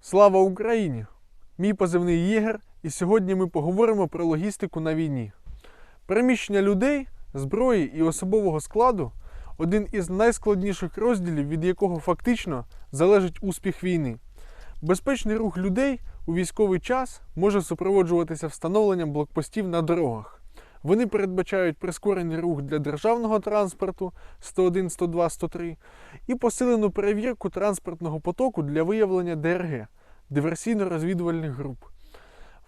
Слава Україні! Мій позивний Єгер, і сьогодні ми поговоримо про логістику на війні. Переміщення людей, зброї і особового складу один із найскладніших розділів, від якого фактично залежить успіх війни. Безпечний рух людей у військовий час може супроводжуватися встановленням блокпостів на дорогах. Вони передбачають прискорений рух для державного транспорту 101, 102, 103 і посилену перевірку транспортного потоку для виявлення ДРГ диверсійно-розвідувальних груп.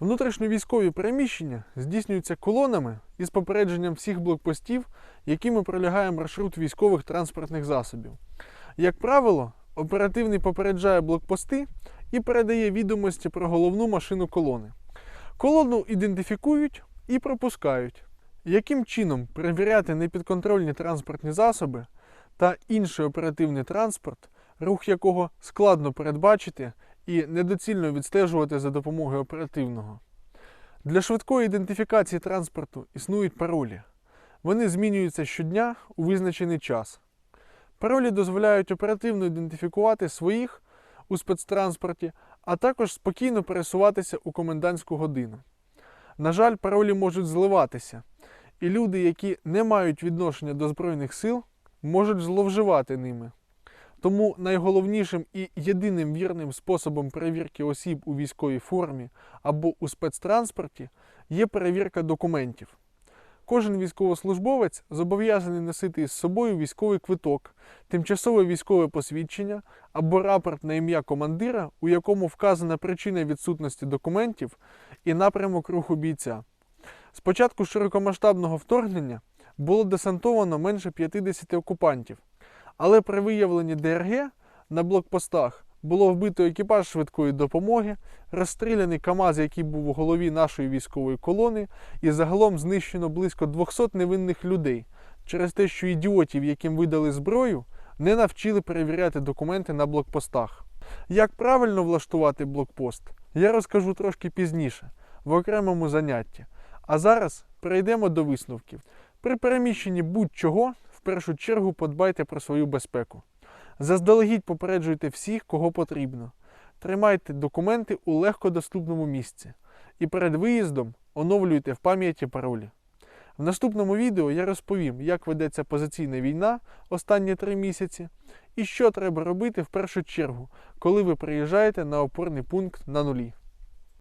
Внутрішньовійськові переміщення здійснюються колонами із попередженням всіх блокпостів, якими пролягає маршрут військових транспортних засобів. Як правило, оперативний попереджає блокпости і передає відомості про головну машину колони. Колону ідентифікують і пропускають. Яким чином перевіряти непідконтрольні транспортні засоби та інший оперативний транспорт, рух якого складно передбачити і недоцільно відстежувати за допомогою оперативного? Для швидкої ідентифікації транспорту існують паролі. Вони змінюються щодня у визначений час. Паролі дозволяють оперативно ідентифікувати своїх у спецтранспорті, а також спокійно пересуватися у комендантську годину. На жаль, паролі можуть зливатися, і люди, які не мають відношення до Збройних сил, можуть зловживати ними. Тому найголовнішим і єдиним вірним способом перевірки осіб у військовій формі або у спецтранспорті є перевірка документів. Кожен військовослужбовець зобов'язаний носити із собою військовий квиток, тимчасове військове посвідчення або рапорт на ім'я командира, у якому вказана причина відсутності документів і напрямок руху бійця. З початку широкомасштабного вторгнення було десантовано менше 50 окупантів, але при виявленні ДРГ на блокпостах було вбито екіпаж швидкої допомоги, розстріляний КАМАЗ, який був у голові нашої військової колони, і загалом знищено близько 200 невинних людей через те, що ідіотів, яким видали зброю, не навчили перевіряти документи на блокпостах. Як правильно влаштувати блокпост, я розкажу трошки пізніше, в окремому занятті. А зараз перейдемо до висновків. При переміщенні будь-чого в першу чергу подбайте про свою безпеку. Заздалегідь попереджуйте всіх, кого потрібно. Тримайте документи у легкодоступному місці. І перед виїздом оновлюйте в пам'яті паролі. В наступному відео я розповім, як ведеться позиційна війна останні три місяці і що треба робити в першу чергу, коли ви приїжджаєте на опорний пункт на нулі.